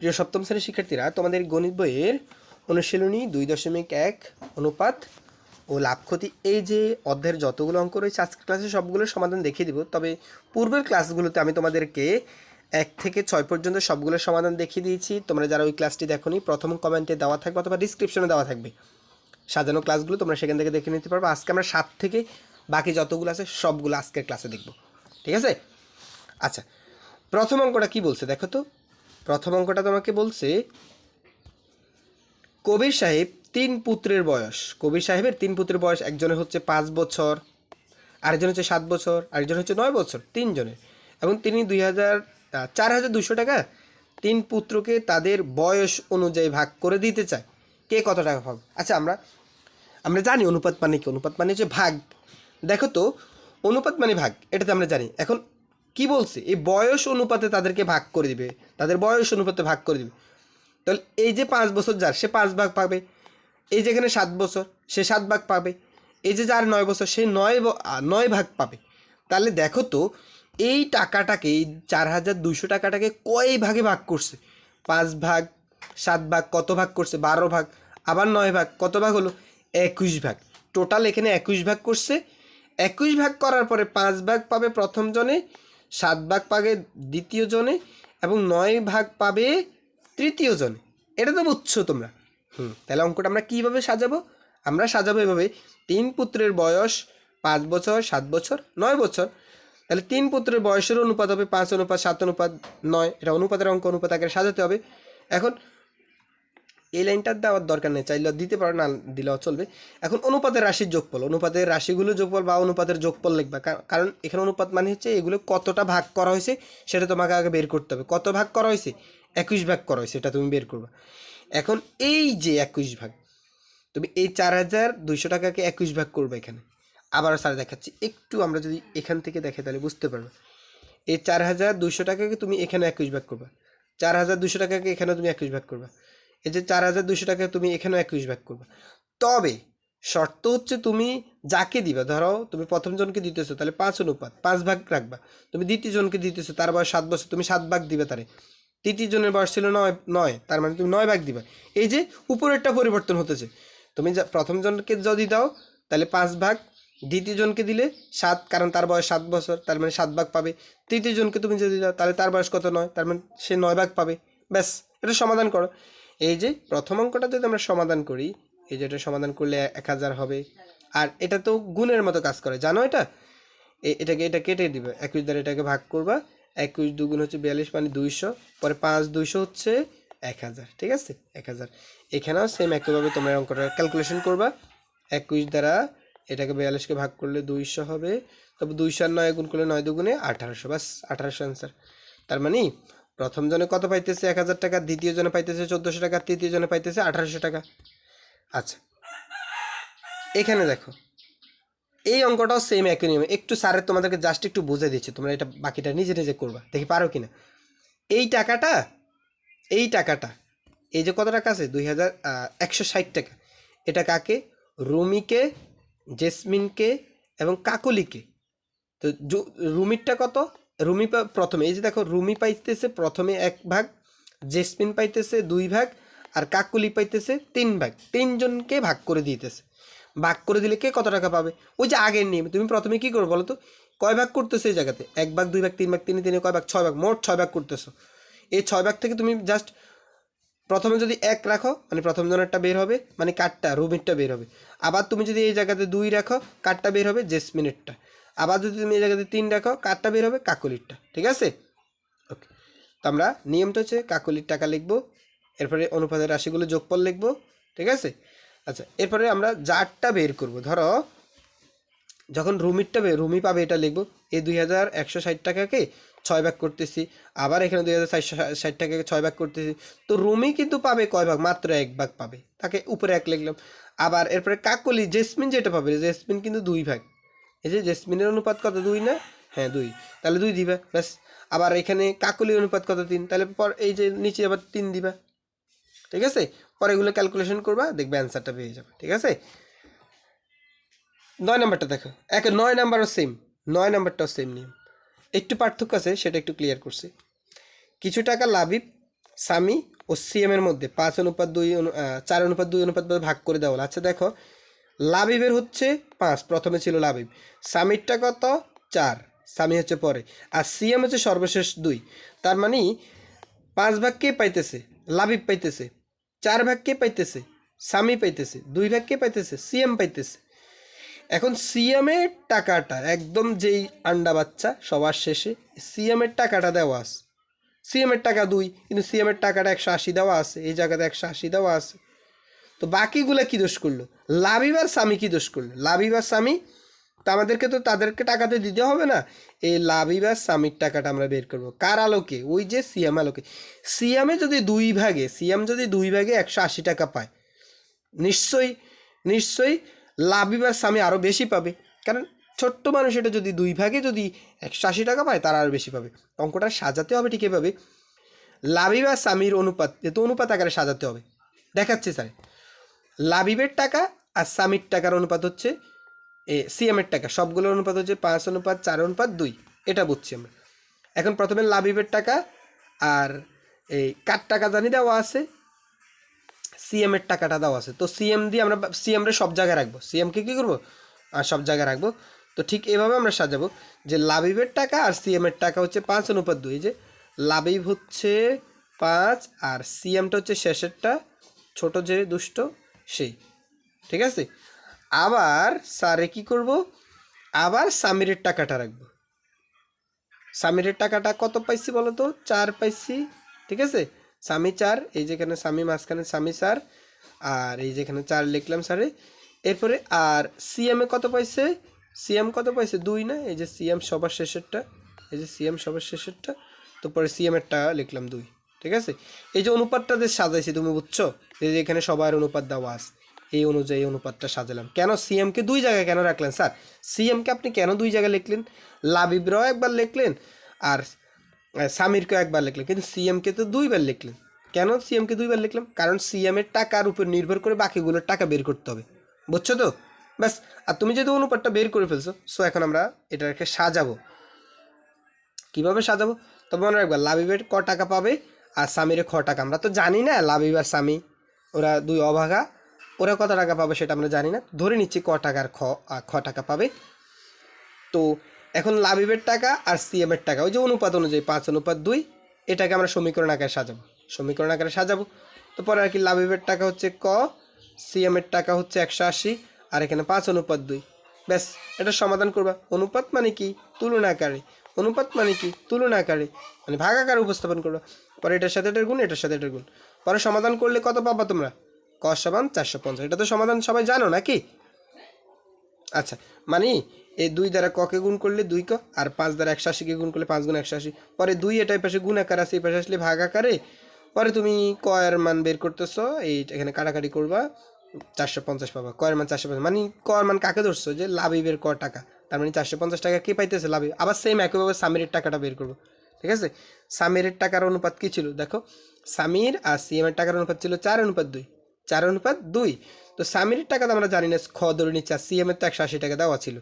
প্রিয় সপ্তম শ্রেণির শিক্ষার্থীরা, তোমাদের গণিত বইয়ের অনুশীলনী দুই দশমিক এক অনুপাত ও লাভ ক্ষতি, এই যে অধ্যায়ের যতগুলো অঙ্ক রয়েছে, আজকের ক্লাসে সবগুলোর সমাধান দেখিয়ে দিব। তবে পূর্বের ক্লাসগুলোতে আমি তোমাদেরকে এক থেকে ছয় পর্যন্ত সবগুলোর সমাধান দেখিয়ে দিয়েছি। তোমরা যারা ওই ক্লাসটি দেখোনি, প্রথম কমেন্টে দেওয়া থাকবে অথবা ডিসক্রিপশনে দেওয়া থাকবে। সাজানো ক্লাসগুলো তোমরা সেখান থেকে দেখে নিতে পারবে। আজকে আমরা সাত থেকে বাকি যতগুলো আছে, সবগুলো আজকের ক্লাসে দেখব। ঠিক আছে? আচ্ছা প্রথম অঙ্কটা কি বলছে দেখো তো? প্রথম অঙ্কটা তোমাকে বলছে, কবির সাহেব তিন পুত্রের বয়স। কবির সাহেবের তিন পুত্রের বয়স, একজনের হচ্ছে পাঁচ বছর, আরেকজন হচ্ছে সাত বছর, আরেকজন হচ্ছে নয় বছর, তিনজনের। এবং তিনি দুই হাজার চার হাজার দুশো টাকা তিন পুত্রকে তাদের বয়স অনুযায়ী ভাগ করে দিতে চায়। কে কত টাকা পাবে আচ্ছা আমরা আমরা জানি অনুপাত মানে কি? অনুপাত মানে হচ্ছে ভাগ। দেখো তো, অনুপাত মানে ভাগ এটা তো আমরা জানি। এখন কি বলছে? এই বয়স অনুপাতে তাদেরকে ভাগ করে দিবে। তাদের বয়স অনুপাতে ভাগ করে দিবে। তাহলে এই যে পাঁচ বছর যার, সে পাঁচ ভাগ পাবে। এই যেখানে সাত বছর, সে সাত ভাগ পাবে। এই যে যার নয় বছর, সে নয় নয় ভাগ পাবে। তাহলে দেখো তো, এই টাকাটাকে, এই চার হাজার দুশো টাকাটাকে কয় ভাগে ভাগ করছে? পাঁচ ভাগ, সাত ভাগ, কত ভাগ করছে? বারো ভাগ, আবার নয় ভাগ, কত ভাগ হলো? একুশ ভাগ। টোটাল এখানে একুশ ভাগ করছে। একুশ ভাগ করার পরে পাঁচ ভাগ পাবে প্রথম জনে। সাত ভাগ পাবে দ্বিতীয় জনে এবং নয় ভাগ পাবে তৃতীয় জনে। এটা তো বুঝছ তোমরা। হুম, তাহলে অঙ্কটা আমরা কীভাবে সাজাবো? আমরা সাজাবো এভাবে। তিন পুত্রের বয়স পাঁচ বছর, সাত বছর, নয় বছর। তাহলে তিন পুত্রের বয়সের অনুপাত হবে পাঁচ অনুপাত, সাত অনুপাত, নয়। এটা অনুপাতের অঙ্ক, অনুপাত আকারে সাজাতে হবে। এখন এই লাইনটার দেওয়ার দরকার নেই, চাইলে দিতে পারো, না দিলেও চলবে। এখন অনুপাতের রাশির যোগফল, অনুপাতের রাশিগুলো যোগফল বা অনুপাতের যোগফল লিখবা কারণ এখানে অনুপাত মানে হচ্ছে এগুলো কতটা ভাগ করা হয়েছে সেটা তোমাকে আগে বের করতে হবে। কত ভাগ করা হয়েছে? একুশ ভাগ করা হয়েছে, এটা তুমি বের করবা। এখন এই যে একুশ ভাগ, তুমি এই চার হাজার দুইশো টাকাকে একুশ ভাগ করবে এখানে। আবার স্যার দেখাচ্ছি, একটু আমরা যদি এখান থেকে দেখে তাহলে বুঝতে পারবে। এই চার হাজার দুশো টাকাকে তুমি এখানে একুশ ভাগ করবা। চার হাজার দুশো টাকাকে এখানে তুমি একুশ ভাগ করবা। এই যে চার হাজার দুশো টাকা তুমি এখানেও একুশ ভাগ করবে। তবে শর্ত হচ্ছে তুমি যাকে দিবা, ধরো তুমি প্রথম জনকে দিতেছো, তাহলে পাঁচ অনুপাত, পাঁচ ভাগ রাখবা। তুমি দ্বিতীয় জনকে দিতেছো, তার বয়স সাত বছর, তুমি সাত ভাগ দিবে তারে। তৃতীয় জনের বয়স ছিল নয় নয়, তার মানে তুমি নয় ভাগ দিবা। এই যে উপরেরটা পরিবর্তন হতেছে। তুমি যা, প্রথম জনকে যদি দাও, তাহলে পাঁচ ভাগ, দ্বিতীয় জনকে দিলে সাত, কারণ তার বয়স সাত বছর, তার মানে সাত ভাগ পাবে। তৃতীয় জনকে তুমি যদি দাও, তাহলে তার বয়স কত নয়, তার মানে সে নয় ভাগ পাবে। ব্যাস, এটা সমাধান করো। এই যে প্রথম অঙ্কটা যদি আমরা সমাধান করি, এই যে এটা সমাধান করলে এক হাজার হবে। আর এটা তো গুণের মতো কাজ করে, জানো এটা? এটাকে, এটা কেটে দিবে। একুশ দ্বারা এটাকে ভাগ করবা। একুশ দুগুণ হচ্ছে বিয়াল্লিশ মানে দুইশো। পরে পাঁচ দুইশো হচ্ছে এক হাজার, ঠিক আছে? এক হাজার। এখানেও সেম একইভাবে তোমরা অঙ্কটা ক্যালকুলেশন করবা। একুশ দ্বারা এটাকে বিয়াল্লিশকে ভাগ করলে দুইশো হবে। তবে দুইশো আর নয় গুণ করলে নয় দুগুণে আঠারোশো বাস আঠারোশো অ্যান্সার তার মানে প্রথম জনে কত পাইতেছে? এক হাজার টাকা, দ্বিতীয় জনে পাইতেছে চোদ্দোশো টাকা, তৃতীয় জনে পাইতেছে আঠারোশো টাকা। আচ্ছা এখানে দেখো, এই অঙ্কটাও সেম একই নিয়মে। একটু স্যারের তোমাদেরকে জাস্ট একটু বুঝে দিচ্ছে, তোমরা এটা বাকিটা নিজে নিজে করবা, দেখি পারো কিনা। এই টাকাটা এই টাকাটা, এই যে কত টাকা আছে? দুই হাজার একশো ষাট টাকা। এটা কাকে? রুমিকে, জেসমিনকে এবং কাকলিকে। তো রুমিরটা কত? রুমি প্রথমে, এই যে দেখো, রুমি পাইতেছে প্রথমে এক ভাগ, জেসমিন পাইতেছে দুই ভাগ, আর কাকুলি পাইতেছে তিন ভাগ। তিনজনকে ভাগ করে দিতেছে। ভাগ করে দিলে কে কত টাকা পাবে? ওই যে আগের নিয়ম, তুমি প্রথমে কি করবে বলো তো? কয় ভাগ করতেছো এই জায়গাতে? এক ভাগ, দুই ভাগ, তিন ভাগ, তিনে তিনে কয় ভাগ, ছয় ভাগ, মোট ছয় ভাগ করতেছো। এই ছয় ভাগ থেকে তুমি জাস্ট প্রথমে যদি এক রাখো মানে প্রথম জনেরটা বের হবে মানে কাঠটা, রুমিরটা বের হবে। আবার তুমি যদি এই জায়গাতে দুই রাখো, কাঠটা বের হবে জেসমিনেরটা। আবার যদি তুমি এই জায়গাতে তিন রাখো কাঠটা বের হবে কাকলিরটা, ঠিক আছে? ওকে তো আমরা নিয়মটা হচ্ছে কাকলির টাকা লিখব, এরপরে অনুপাতের রাশিগুলো যোগফল লিখব, ঠিক আছে? আচ্ছা এরপরে আমরা জারটা বের করব, ধরো যখন রুমিরটা রুমি পাবে এটা লিখব, এই দুই হাজার একশো ষাট টাকাকে ছয় ভাগ করতেছি, আবার এখানে দুই হাজার ষাট টাকাকে ছয় ভাগ করতেছি, তো রুমি কিন্তু পাবে কয় ভাগ? মাত্র এক ভাগ পাবে, তাকে উপরে এক লিখলাম, আবার এরপরে কাকলি জেসমিন যেটা পাবে, জেসমিন কিন্তু দুই ভাগ এই যে জেসমিনের অনুপাত কত? দুই না? হ্যাঁ দুই। তাহলে দুই দিবা, ব্যাস। আবার এখানে কাকলির অনুপাত কত? তিন। তাহলে পর এই যে নিচে আবার তিন দিবা। ঠিক আছে? পরে এগুলো ক্যালকুলেশন করবা, দেখবে অ্যান্সারটা পেয়ে যাবে। ঠিক আছে? নয় নাম্বারটা দেখো। এক নয় নাম্বারও সেম নয় নাম্বারটাও সেম নিয়ম। একটু পার্থক্য আছে, সেটা একটু ক্লিয়ার করছি। কিছু টাকা লাভী সামি ও সিএম এর মধ্যে। পাঁচ অনুপাত দুই অনু- চার অনুপাত দুই অনুপাত ভাগ করে দেওয়া আচ্ছা দেখো। লাবিবের হচ্ছে পাঁচ, প্রথমে ছিল লাবিব। সামিরটা কত? চার সামি হচ্ছে পরে। আর সিএম হচ্ছে সর্বশেষ দুই। তার মানে পাঁচ ভাগ কে পাইতেছে? লাবিব পাইতেছে। চার ভাগ কে পাইতেছে? সামি পাইতেছে। দুই ভাগ কে পাইতেছে? সিএম পাইতেছে। এখন সিএমের টাকাটা, একদম যেই আন্ডা বাচ্চা, সবার শেষে সিএমের টাকাটা দেওয়া আছে। সিএমের টাকা দুই, কিন্তু সিএমের টাকাটা একশো আশি দেওয়া আছে, এই জায়গাতে একশো আশি দেওয়া আছে। তো বাকিগুলা কি দোষ করল? লাবিব আর স্বামী কি দোষ করল? লাবিব আর স্বামী তো আমাদেরকে তো তাদেরকে টাকাতে দিতে হবে না। এই লাবিব আর স্বামীর টাকাটা আমরা বের করব। কার আলোকে? ওই যে সিএম আলোকে। সিএমে যদি দুই ভাগে সিএম যদি দুই ভাগে একশো আশি টাকা পায়, নিশ্চয়ই নিশ্চয়ই লাভই বা স্বামী আরও বেশি পাবে। কারণ ছোট্ট মানুষ এটা যদি দুই ভাগে যদি একশো আশি টাকা পায়, তারা আরও বেশি পাবে। অঙ্কটা সাজাতে হবে ঠিক এভাবে লাভি বা স্বামীর অনুপাত, যেহেতু অনুপাত আকারে সাজাতে হবে। দেখাচ্ছি স্যার লাবিবের টাকা আর সামির টাকার অনুপাত হচ্ছে, এ, সিএমের টাকা। সবগুলোর অনুপাত হচ্ছে পাঁচ অনুপাত, চার অনুপাত, দুই। এটা বুঝছি আমরা। এখন প্রথমে লাবিবের টাকা আর এই কার টাকা জানি দেওয়া আছে? সিএম এর টাকাটা দেওয়া আছে। তো সিএম দিয়ে আমরা সিএম রে সব জায়গায় রাখব। সিএমকে কী করব? আর সব জায়গায় রাখব। তো ঠিক এভাবে আমরা সাজাবো যে লাবিবের টাকা আর সিএম এর টাকা হচ্ছে পাঁচ অনুপাত দুই। যে লাবিব হচ্ছে পাঁচ আর সিএমটা হচ্ছে শেষেরটা, ছোট যে দুষ্ট। সেই, ঠিক আছে? আবার স্যারে কি করব? আবার সামিরের টাকাটা রাখব। সামিরের টাকাটা কত পাইছি বলো তো? চার পাইছি, ঠিক আছে? স্বামী চার, এই যেখানে স্বামী, মাঝখানে স্বামী স্যার, আর এই যেখানে চার লিখলাম স্যারে। এরপরে আর সিএমে কত পাইছে? সিএম কত পাইছে? দুই না? এই যে সিএম সবার শেষেরটা, এই যে সিএম সবার শেষেরটা, তো পরে সিএমেরটা লিখলাম দুই। ঠিক আছে? এই যে অনুপাতটা যে সাজাইছি, তুমি বুঝছ? যে এখানে সবার অনুপাত দেওয়া আছে। এই অনুযায়ী অনুপাতটা সাজালাম। কেন সিএমকে দুই জায়গায় কেন রাখলেন, স্যার? সিএমকে আপনি কেন দুই জায়গায় লিখলেন? লাবিবরাও একবার লিখলেন আর সামিরকেও একবার লিখলেন। কিন্তু সিএমকে তো দুইবার লিখলেন। কেন সিএমকে দুইবার লিখলাম? কারণ সিএমের টাকার উপর নির্ভর করে বাকিগুলোর টাকা বের করতে হবে। বুঝছ তো? ব্যাস, আর তুমি যদি অনুপাতটা বের করে ফেলছো সো এখন আমরা এটাকে সাজাবো। কীভাবে সাজাবো? তবে মনে রাখবা, লাবিবের ক টাকা পাবে? আর স্বামীর খ টাকা। আমরা তো জানি না লাবিব আর স্বামী। ওরা দুই অভাগা। ওরা কত টাকা পাবে সেটা আমরা জানি না। ধরে নিচ্ছি ক টাকার খ খ টাকা পাবে। তো এখন লাবিবের টাকা আর সিএমের টাকা। ওই যে অনুপাত অনুযায়ী, পাঁচ অনুপাত দুই, এটাকে আমরা সমীকরণ আকারে সাজাবো। সমীকরণ আকারে সাজাবো। তো পরে আর কি লাবিবের টাকা হচ্ছে ক, সিএমের টাকা হচ্ছে একশো আশি, আর এখানে পাঁচ অনুপাত দুই। ব্যাস, এটা সমাধান করবা। অনুপাত মানে কি? তুলনা আকারে। অনুপাত মানে কি? তুলনা আকারে। মানে ভাগ আকারে উপস্থাপন করবা। পরে এটার সাথে এটার গুণ, এটার সাথে এটার গুণ। পরে সমাধান করলে কত পাবা তোমরা? ক সমান চারশো পঞ্চাশ। এটা তো সমাধান সবাই জানো নাকি? আচ্ছা মানে এই দুই দ্বারা ককে গুণ করলে দুই ক, আর পাঁচ দ্বারা একশো আশিকে গুণ করলে পাঁচ গুণ একশো আশি। পরে দুই এটা পাশে গুণ আকার আছে, এই পাশে আসলে ভাগ আকারে। পরে তুমি কয়ের মান বের করতেছো, এই এখানে কাটাকাটি করবা, চারশো পঞ্চাশ পাবা। কয়ের মান চারশো পঞ্চাশ মানে কয়ের মান কাকে ধরছো? যে লাভই বের ক টাকা। তার মানে চারশো পঞ্চাশ টাকা কে পাইতেছে? লাভে আবার সেম একইভাবে সামিরের টাকাটা বের করব। ঠিক আছে? সামিরের টাকার অনুপাত কী ছিল? দেখো, সামির আর সিএমের টাকার অনুপাত ছিল চার অনুপাত দুই। চার অনুপাত দুই। তো সামিরের টাকা তো আমরা জানি না, খ ধরে আর সিএমের তো একশো আশি টাকা দেওয়া ছিল।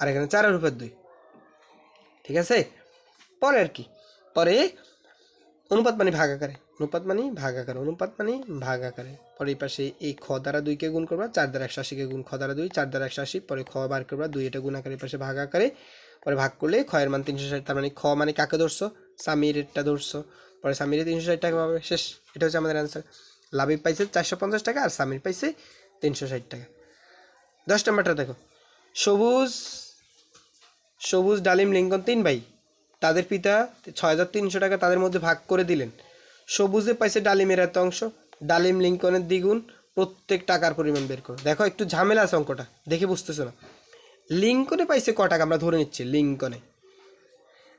আর এখানে চার অনুপাত দুই। ঠিক আছে? পরে আর কি। পরে অনুপাত মানে ভাগ আকারে অনুপাত মানে ভাগ আকারে, অনুপাত মানে ভাগ আকারে। পরে এই পাশে এই খ দ্বারা দুইকে গুণ করবা, চার দ্বারা একশো আশিকে গুণ, খ দ্বারা দুই, চার দ্বারা একশো আশি, পরে খ বার করবা, দুই এটা গুণ আকারে পাশে ভাগ আকারে, পরে ভাগ করলে খয়ের মান তিনশো ষাট, তার মানে খ মানে কাকে ধরছো? সামিরেরটা ধরছো। পরে সামিরে তিনশো ষাট টাকা পাবে, শেষ, এটা হচ্ছে আমাদের অ্যান্সার লাভিব পাইছে চারশো পঞ্চাশ টাকা আর সামির পাইছে তিনশো ষাট টাকা। দশ নম্বরটা দেখো। সবুজ সবুজ, ডালিম লিঙ্কন তিন ভাই, তাদের পিতা ছয় হাজার তিনশো টাকা তাদের মধ্যে ভাগ করে দিলেন। সবুজে পাইছে ডালিমের এত অংশ। ডালিম লিঙ্কনের দ্বিগুণ, প্রত্যেক টাকার পরিমাণ বের করো। দেখো, একটু ঝামেলা আছে অঙ্কটা, দেখে বুঝতেছো না। লিঙ্কনে পাইছে ক টাকা, আমরা ধরে নিচ্ছি, লিঙ্কনে।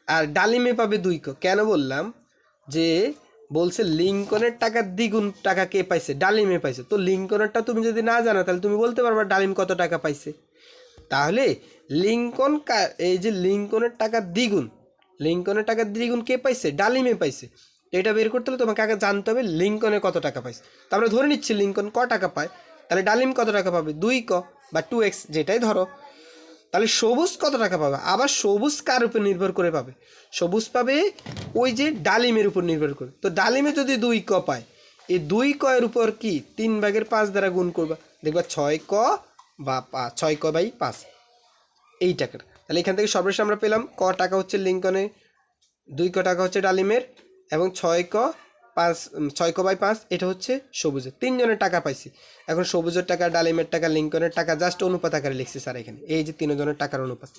আর ডালিমে পাবে দুই ক। কেন বললাম যে, বলছে লিঙ্কনের টাকার দ্বিগুণ টাকা কে পাইছে? ডালিমে পাইছে। তো লিঙ্কনেরটা তুমি যদি না জানো, তাহলে তুমি বলতে পারবা ডালিম কত টাকা পাইছে। তাহলে লিঙ্কন এই যে লিঙ্কনের টাকার দ্বিগুণ, লিঙ্কনের টাকার দ্বিগুণ কে পাইছে? ডালিমে পাইছে। এটা বের করতে হলে তোমাকে আগে জানতে হবে লিঙ্কনে কত টাকা পাইছে তো আমরা ধরে নিচ্ছি লিঙ্কন ক টাকা পায়, তাহলে ডালিম কত টাকা পাবে? দুই ক বা টু এক্স যেটাই ধরো। তাহলে সবুজ কত টাকা পাবে? আবার সবুজ কার উপর নির্ভর করে পাবে? সবুজ পাবে ওই যে ডালিমের উপর নির্ভর করে। তো ডালিমে যদি দুই ক পায়, এই দুই কয়ের উপর কি? তিন ভাগের পাঁচ দ্বারা গুণ করবা। দেখবা ছয় ক বা ছয় ক বাই পাঁচ। এই টাকাটা। তাহলে এখান থেকে সর্বশেষ আমরা পেলাম, ক টাকা হচ্ছে লিঙ্কনে, দুই ক টাকা হচ্ছে ডালিমের এবং ছয় ক পাঁচ ছয় ক বাই পাঁচ, এটা হচ্ছে সবুজের তিনজনের টাকা পাইছি। এখন সবুজের টাকা, ডালিমের টাকা, লিঙ্কনের টাকা জাস্ট অনুপাত আকারে লিখছি স্যার এখানে। এই যে তিনজনের টাকার অনুপাত।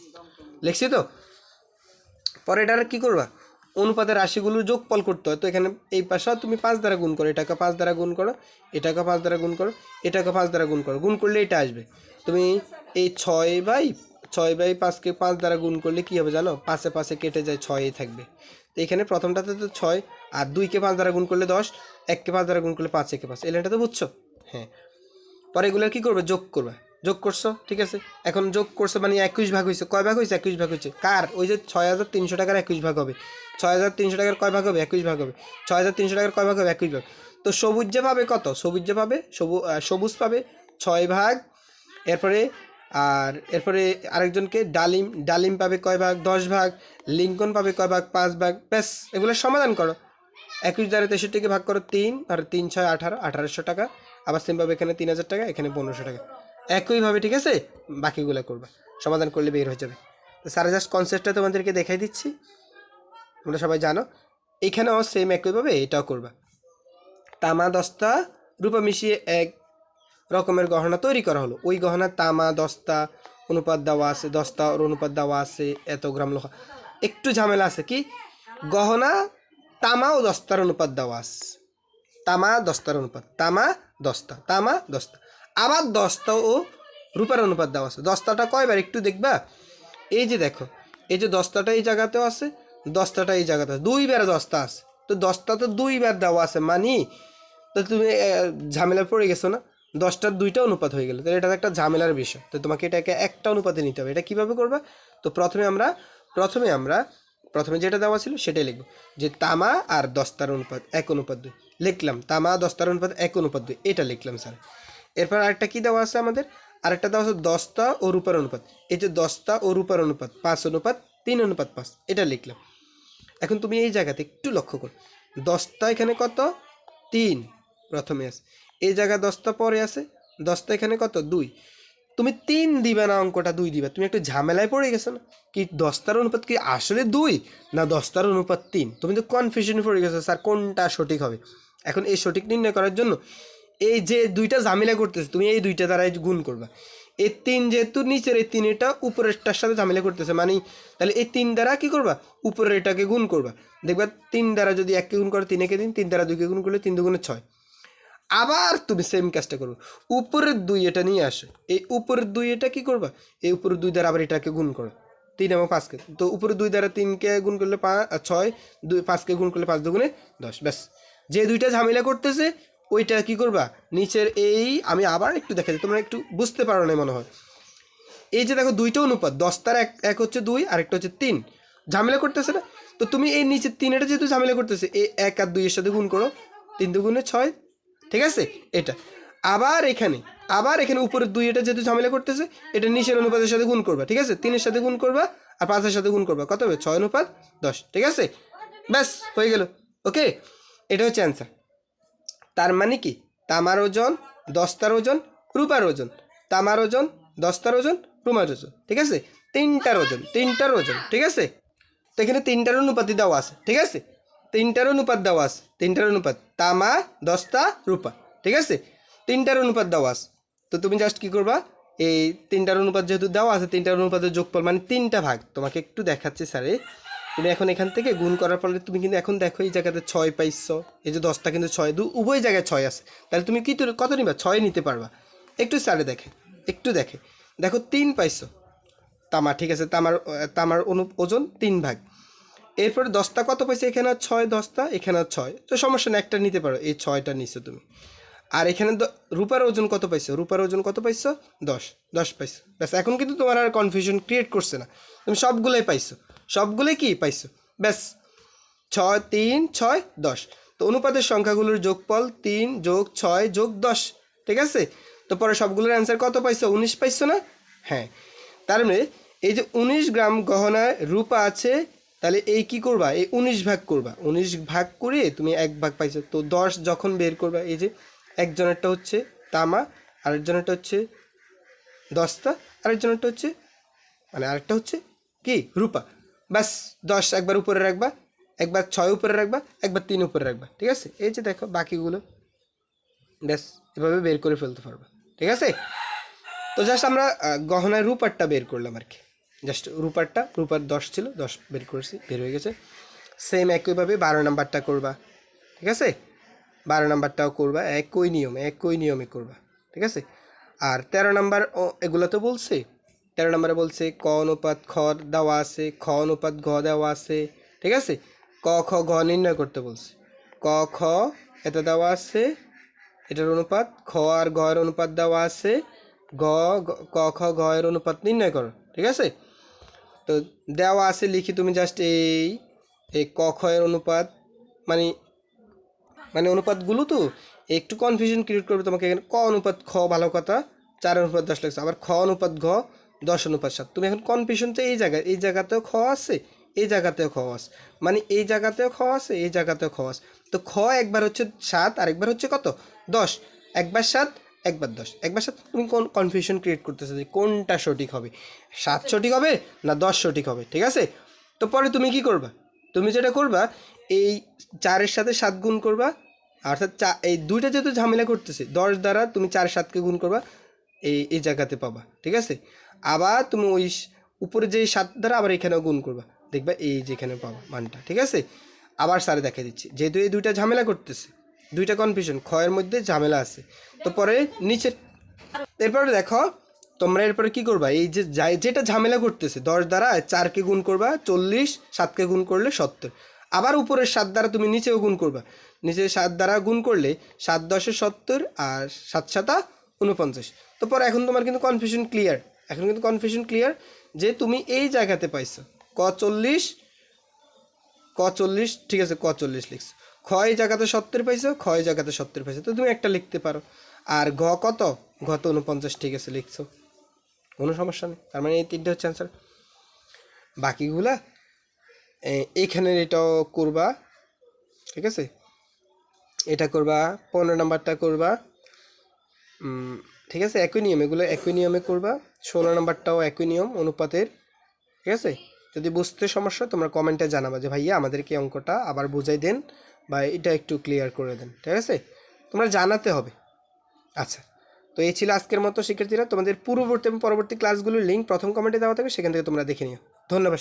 লিখছি তো? পরে এটা কি করবা? অনুপাতের রাশিগুলো যোগফল করতে হয়। তো এখানে এই পাশে তুমি পাঁচ দ্বারা গুণ করো, এটাকে পাঁচ দ্বারা গুণ করো, এটাকে পাঁচ দ্বারা গুণ করো, এটাকে পাঁচ দ্বারা গুণ করো। গুণ করলে এটা আসবে। তুমি এই ছয় বাই ছয় বাই পাঁচকে পাঁচ দ্বারা গুণ করলে কী হবে জানো? পাশে পাশে কেটে যায় ছয়ই থাকবে। তো এখানে প্রথমটাতে তো ছয়, আর দুইকে পাঁচ দ্বারা গুণ করলে দশ, এককে পাঁচ দ্বারা গুণ করলে পাঁচ, একে পাঁচ। এই তো বুঝছ? হ্যাঁ। পরে এগুলো কি করবে? যোগ করবে। যোগ করছ? ঠিক আছে? এখন যোগ করছ মানে একুশ ভাগ হয়েছে। কয় ভাগ হয়েছে? একুশ ভাগ হয়েছে। কার? ওই যে ছয় হাজার তিনশো টাকার একুশ ভাগ হবে। ছয় হাজার তিনশো টাকার কয় ভাগ হবে? একুশ ভাগ হবে। ছয় হাজার তিনশো টাকার কয় ভাগ হবে? একুশ ভাগ। তো সবুজ যে পাবে কত? সবুজ যে পাবে? সবু সবুজ পাবে ছয় ভাগ। এরপরে আর এরপরে আরেকজনকে ডালিম ডালিম পাবে কয় ভাগ? দশ ভাগ। লিঙ্কন পাবে কয় ভাগ? পাঁচ ভাগ। ব্যাস, এগুলো সমাধান করো। একুশ দ্বারা তেষট্টিকে ভাগ করো, তিন। আর তিন, ছয়, আঠারো। আঠারোশো টাকা। আবার সেম পাবে এখানে তিন হাজার টাকা, এখানে পনেরোশো টাকা। একইভাবে ঠিক আছে? বাকিগুলো করবা। সমাধান করলে বের হয়ে যাবে। তো স্যার জাস্ট কনসেপ্টটা তোমাদেরকে দেখাই দিচ্ছি। তোমরা সবাই জানো। এখানেও সেম একইভাবে এটাও করবা। তামা দস্তা রূপা মিশিয়ে এক রকমের গহনা তৈরি করা হলো। ওই গহনা তামা, দস্তা, অনুপাত দেওয়া আছে, দস্তা ওর অনুপাত দেওয়া আছে, এত গ্রাম লোহা একটু ঝামেলা আছে কি? গহনা তামা ও দস্তার অনুপাত দেওয়া আছে। তামা, দস্তার অনুপাত। তামা, দস্তা। তামা, দস্তা। আবার দস্তা ও রূপার অনুপাত দেওয়া আছে। দস্তাটা কয়বার একটু দেখবা? এই যে দেখো, এই যে দস্তাটা এই জায়গাতেও আছে, দস্তাটা এই জায়গাতে আছে। দুইবার দস্তা আছে। তো দস্তা তো দুইবার দেওয়া আছে মানি? তো তুমি ঝামেলায় পড়ে গেছো না? দশটার দুইটা অনুপাত হয়ে গেল। তাহলে এটা একটা ঝামেলার বিষয়। তো তোমাকে এটাকে একটা অনুপাতে নিতে হবে। এটা কীভাবে করবে? তো প্রথমে আমরা প্রথমে আমরা, প্রথমে যেটা দেওয়া ছিল সেটাই লিখব। যে তামা আর দস্তার অনুপাত, এক অনুপাত দুই। লিখলাম, তামা দস্তার অনুপাত, এক অনুপাত দুই। এটা লিখলাম, স্যার। এরপর আরেকটা কী দেওয়া আছে আমাদের? আরেকটা দেওয়া আছে দস্তা ও রূপার অনুপাত। এই যে দস্তা ও রূপার অনুপাত, পাঁচ অনুপাত, তিন অনুপাত, পাঁচ। এটা লিখলাম। এখন তুমি এই জায়গাতে একটু লক্ষ্য করো। দশটা এখানে কত? তিন প্রথমে আছে। এই জায়গা দশটা পরে আছে। দশটা এখানে কত? দুই। তুমি তিন দিবে না অঙ্কটা, দুই দিবে। তুমি একটু ঝামেলায় পড়ে গেছো না? কি দশটার অনুপাত কি আসলে দুই, না দশটার অনুপাত তিন? তুমি তো কনফিউশনে পড়ে গেছো, স্যার, কোনটা সঠিক হবে? এখন এই সঠিক নির্ণয় করার জন্য এই যে দুইটা ঝামেলা করতেছে, তুমি এই দুইটা দ্বারাই গুণ করবা। এই তিন যেহেতু নিচের, এই তিন এটা উপরেরটার সাথে ঝামেলা করতেছে মানে তাহলে এই তিন দ্বারা কি করবা? উপরের এটাকে গুণ করবা। দেখবা তিন দ্বারা যদি এককে গুণ করো তিন একে তিন তিন দ্বারা দুইকে গুণ করলে তিন দুগুণে ছয়। আবার তুমি সেম কাজটা করবে উপরের দুই এটা নিয়ে আসো। এই উপরের দুই এটা কি করবা? এই উপরের দুই দ্বারা আবার এটাকে গুণ করো। তিন এবং পাঁচকে তো উপরে দুই দ্বারা তিনকে গুণ করলে পাঁচ ছয়, দুই পাঁচকে গুণ করলে পাঁচ দুগুণে দশ। ব্যাস। যে দুইটা ঝামেলা করতেছে, ওইটা কি করবা? নিচের এই আমি আবার একটু দেখা দিই। তোমরা একটু বুঝতে পারো না মনে হয়। এই যে দেখো দুইটা অনুপাত দশটার এক এক হচ্ছে দুই, আরেকটা হচ্ছে তিন। ঝামেলা করতেছে না? তো তুমি এই নিচে তিনটা যেহেতু ঝামেলা করতেছে, এই এক আর দুইয়ের সাথে গুণ করো, তিন দুগুণে ছয় ঠিক আছে? এটা। আবার এখানে আবার এখানে উপরের দুই এটা যেহেতু ঝামেলা করতেছে, এটা নিচের অনুপাতের সাথে গুণ করবা, ঠিক আছে? তিনের সাথে গুণ করবা আর পাঁচের সাথে গুণ করবা। কত হবে? ছয় অনুপাত দশ, ঠিক আছে? ব্যাস, হয়ে গেল। ওকে? এটা হচ্ছে অ্যান্সার তার মানে কি? তামার ওজন, দস্তার ওজন, রূপার ওজন। তামার ওজন, দস্তার ওজন রুমার ওজন, ঠিক আছে? তিনটার ওজন তিনটার ওজন, ঠিক আছে? তো এখানে তিনটার অনুপাতি দেওয়া আছে, ঠিক আছে? তিনটার অনুপাত দেওয়া আছে তিনটার অনুপাত। তামা, দস্তা, রূপা। ঠিক আছে? তিনটার অনুপাত দেওয়া আছে তো তুমি জাস্ট কি করবা? এই তিনটার অনুপাত যেহেতু দেওয়া আছে, তিনটার অনুপাতের যোগফল মানে তিনটা ভাগ। তোমাকে একটু দেখাচ্ছে স্যারে তুমি এখন এখান থেকে গুণ করার ফলে তুমি কিন্তু এখন দেখো এই জায়গাতে ছয় পাইছো, এই যে দশটা কিন্তু ছয়, দু উভয় জায়গায় ছয় আছে। তাহলে তুমি কি কত নিবা? ছয় নিতে পারবা। একটু স্যারে দেখে, একটু দেখে। দেখো তিন পাইছো। তামা, ঠিক আছে? তামার তামার অনু, ওজন তিন ভাগ। এরপরে দশটা কত পাইছে? এখানে ছয় দশটা, এখানে ছয়। তো সমস্যা না একটা নিতে পারো। এই ছয়টা নিছো তুমি। আর এখানে রূপার ওজন কত পাইছো? রূপার ওজন কত পাইছো? দশ। দশ পাইছো। ব্যাস, এখন কিন্তু তোমার আর কনফিউশন ক্রিয়েট করছে না। তুমি সবগুলোই পাইছো। সবগুলোই কি পাইছো? ব্যাস, ছয়, তিন, ছয়, দশ। তো অনুপাতের সংখ্যাগুলোর যোগফল তিন যোগ ছয় যোগ দশ। ঠিক আছে? তো পরে সবগুলোর অ্যান্সার কত পাইছো? উনিশ পাইছো না? হ্যাঁ। তার মানে এই যে উনিশ গ্রাম গহনায় রূপা আছে তাহলে এই কি করবা? এই উনিশ ভাগ করবা। উনিশ ভাগ করে তুমি এক ভাগ পাইছো। তো দশ যখন বের করবা, এই যে একজনেরটা হচ্ছে তামা, আরেকজনেরটা হচ্ছে দশটা আরেকজনেরটা হচ্ছে মানে আরেকটা হচ্ছে কি? রূপা। ব্যাস, দশ একবার উপরে রাখবা, একবার ছয় উপরে রাখবা, একবার তিন উপরে রাখবা। ঠিক আছে? এই যে দেখো বাকিগুলো। ব্যাস, এভাবে বের করে ফেলতে পারবা। ঠিক আছে? তো জাস্ট আমরা গহনায় রূপারটা বের করলাম আর কি। জাস্ট রূপারটা, রূপার দশ ছিল, দশ বের করেছি, বের হয়ে গেছে। সেম একইভাবে বারো নাম্বারটা করবা, ঠিক আছে? বারো নাম্বারটাও করবা, একই নিয়মে একই নিয়মে করবা, ঠিক আছে? আর তেরো নাম্বার, ও, এগুলো তো বলছে। তেরো নাম্বারে বলছে, ক অনুপাত খ দেওয়া আছে, খ অনুপাত ঘ দেওয়া আছে, ঠিক আছে? ক, খ, ঘ নির্ণয় করতে বলছে। ক, খ, এটা দেওয়া আছে, এটার অনুপাত, খ আর ঘ এর অনুপাত দেওয়া আছে, ঘ ক, খ, ঘ এর অনুপাত নির্ণয় করো, ঠিক আছে? তো দেওয়া আছে লিখি তুমি জাস্ট এই এই ক এর অনুপাত মানে মানে অনুপাতগুলো তো, একটু কনফিউশন ক্রিয়েট করবে তোমাকে এখানে, ক অনুপাত খ ভালো কথা, চার অনুপাত দশ লাগছে, আবার খ অনুপাত ঘ, দশ অনুপাত সাত। তুমি এখন কনফিউশন তো এই জায়গায়, এই জায়গাতেও খ আছে, এই জায়গাতেও খ আছে মানে এই জায়গাতেও খ আছে, এই জায়গাতেও খ আছে। তো খ একবার হচ্ছে সাত আর একবার হচ্ছে কত? দশ। একবার সাত একবার দশ। একবার সাথে তুমি কোন কনফিউশন ক্রিয়েট করতেছো যে কোনটা সঠিক হবে? সাত সঠিক হবে না দশ সঠিক হবে? ঠিক আছে? তো পরে তুমি কি করবা? তুমি যেটা করবা, এই চারের সাথে সাত গুণ করবা, অর্থাৎ চা, এই দুইটা যেহেতু ঝামেলা করতেছে, দশ দ্বারা তুমি চার সাতকে গুণ করবা, এই এই জায়গাতে পাবা, ঠিক আছে? আবার তুমি ওই উপরে যে সাত দ্বারা আবার এখানেও গুণ করবা, দেখবা এই যেখানে পাবা মানটা, ঠিক আছে? আবার স্যারে দেখা দিচ্ছি, যেহেতু এই দুইটা ঝামেলা করতেছে। দুইটা কনফিউশন ক্ষয়ের মধ্যে ঝামেলা আছে। তো পরে নিচের এরপরে দেখো তোমরা এরপরে কি করবা? এই যে যেটা ঝামেলা করতেছে দশ দ্বারা চারকে গুণ করবা চল্লিশ সাতকে গুণ করলে সত্তর। আবার উপরের সাত দ্বারা তুমি নিচেও গুণ করবা। নিচে সাত দ্বারা গুণ করলে সাত দশে সত্তর আর সাত সাতা উনপঞ্চাশ তো পরে এখন তোমার কিন্তু কনফিউশন ক্লিয়ার এখন কিন্তু কনফিউশন ক্লিয়ার যে তুমি এই জায়গাতে পাইছো। ক চল্লিশ ক চল্লিশ ঠিক আছে ক চল্লিশ লিখছো। ক্ষয় জায়গাতে সত্তর পাইছো, ক্ষয় জায়গাতে সত্তর পাইছো। তো তুমি একটা লিখতে পারো। আর ঘ কত? ঘ তো উনপঞ্চাশ ঠিক আছে, লিখছো। কোনো সমস্যা নেই। তার মানে এই তিনটে হচ্ছে অ্যান্সার বাকিগুলা এইখানের এটাও করবা, ঠিক আছে? এটা করবা, পনেরো নাম্বারটা করবা ঠিক আছে? একই নিয়ম, এগুলো একই নিয়মে করবা। ষোলো নাম্বারটাও একই নিয়ম, অনুপাতের, ঠিক আছে? যদি বুঝতে সমস্যা তোমরা কমেন্টে জানাবা যে, ভাইয়া, আমাদেরকে অঙ্কটা আবার বুঝাই দেন। বা এটা একটু ক্লিয়ার করে দেন, ঠিক আছে? তোমরা জানাতে হবে। আচ্ছা তো এই ছিল আজকের মতো শিক্ষার্থীরা। তোমাদের পূর্ববর্তী এবং পরবর্তী ক্লাসগুলোর লিঙ্ক প্রথম কমেন্টে দেওয়া থাকবে, সেখান থেকে তোমরা দেখে নিও। ধন্যবাদ।